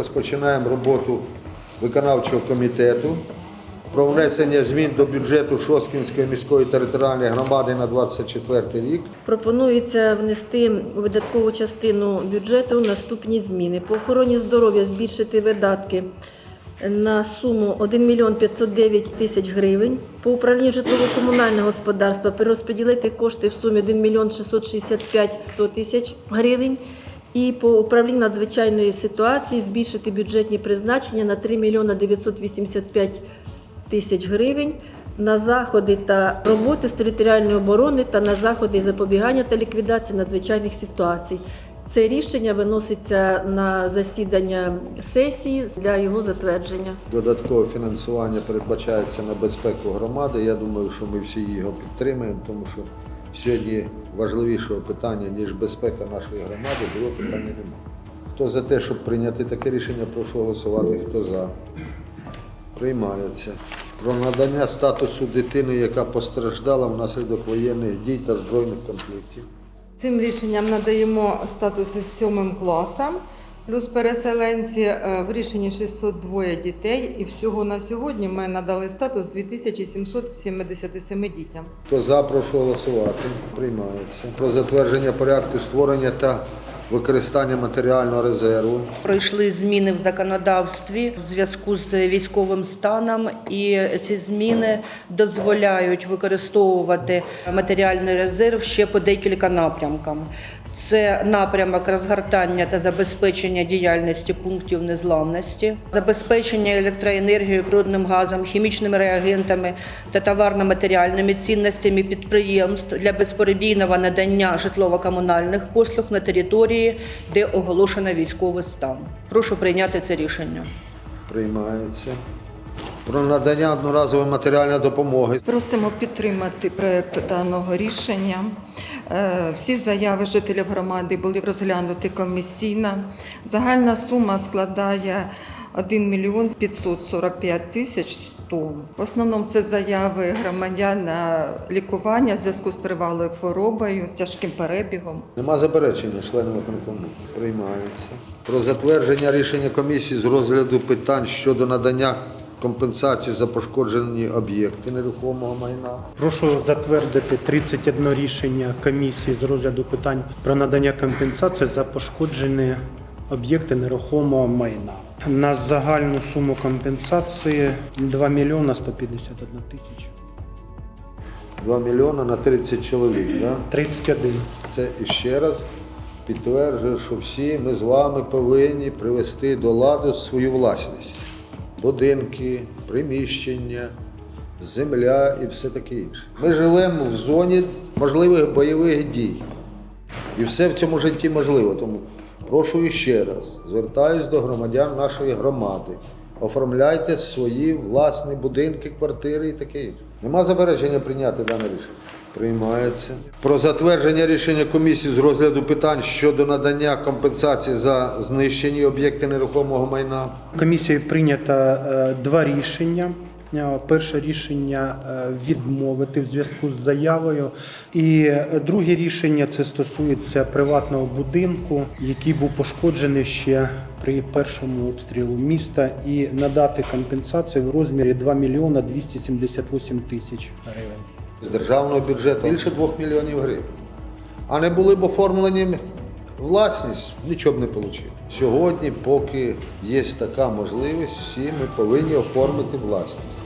розпочинаємо роботу виконавчого комітету про внесення змін до бюджету Шосткінської міської територіальної громади на 24 рік. Пропонується внести видаткову частину бюджету наступні зміни. По охороні здоров'я збільшити видатки на суму 1 мільйон 509 тисяч гривень. По управлінню житлово-комунального господарства перерозподілити кошти в сумі 1 мільйон 665 100 тисяч гривень. І по управлінню надзвичайної ситуації збільшити бюджетні призначення на 3 мільйона 985 тисяч гривень на заходи та роботи з територіальної оборони та на заходи запобігання та ліквідації надзвичайних ситуацій. Це рішення виноситься на засідання сесії для його затвердження. Додаткове фінансування передбачається на безпеку громади. Я думаю, що ми всі його підтримаємо, тому що сьогодні важливішого питання, ніж безпека нашої громади, було питання немає. Хто за те, щоб прийняти таке рішення, прошу голосувати. Хто за? Приймається. Про надання статусу дитини, яка постраждала внаслідок воєнних дій та збройних конфліктів. Цим рішенням надаємо статус сьомим класам, плюс переселенці е, в рішенні 602 дітей. І всього на сьогодні ми надали статус 2777 дітям. Хто за, прошу голосувати. Приймається. Про затвердження порядку створення та використання матеріального резерву. Пройшли зміни в законодавстві в зв'язку з військовим станом, і ці зміни дозволяють використовувати матеріальний резерв ще по декілька напрямкам. Це напрямок розгортання та забезпечення діяльності пунктів незламності, забезпечення електроенергією, природним газом, хімічними реагентами та товарно-матеріальними цінностями підприємств для безперебійного надання житлово-комунальних послуг на території, де оголошено військовий стан. Прошу прийняти це рішення. Приймається. Про надання одноразової матеріальної допомоги. Просимо підтримати проект даного рішення. Е, Всі заяви жителів громади були розглянуті комісійно. Загальна сума складає 1 мільйон 545 тисяч 100. В основному це заяви громадян на лікування в зв'язку з тривалою хворобою, з тяжким перебігом. Нема заперечення членів виконкому. Приймається. Про затвердження рішення комісії з розгляду питань щодо надання компенсації за пошкоджені об'єкти нерухомого майна. Прошу затвердити 31 рішення комісії з розгляду питань про надання компенсації за пошкоджені об'єкти нерухомого майна. На загальну суму компенсації 2 мільйона 151 тисяча. 2 мільйони на 30 чоловік. Да? 31. Це іще раз підтверджує, що всі ми з вами повинні привести до ладу свою власність. Будинки, приміщення, земля і все таке інше. Ми живемо в зоні можливих бойових дій. І все в цьому житті можливо. Тому прошу іще раз, звертаюсь до громадян нашої громади. Оформляйте свої власні будинки, квартири і таке. Нема заперечення прийняти дане рішення. Приймається. Про затвердження рішення комісії з розгляду питань щодо надання компенсації за знищені об'єкти нерухомого майна. Комісією прийнято е, два рішення. Перше рішення е, відмовити в зв'язку з заявою. І е, друге рішення це стосується приватного будинку, який був пошкоджений ще при першому обстрілу міста, і надати компенсацію в розмірі 2 мільйона 278 тисяч гривень. з державного бюджету більше 2 мільйонів гривень. А не були б оформлені власність, нічого б не вийшло. Сьогодні, поки є така можливість, всі ми повинні оформити власність.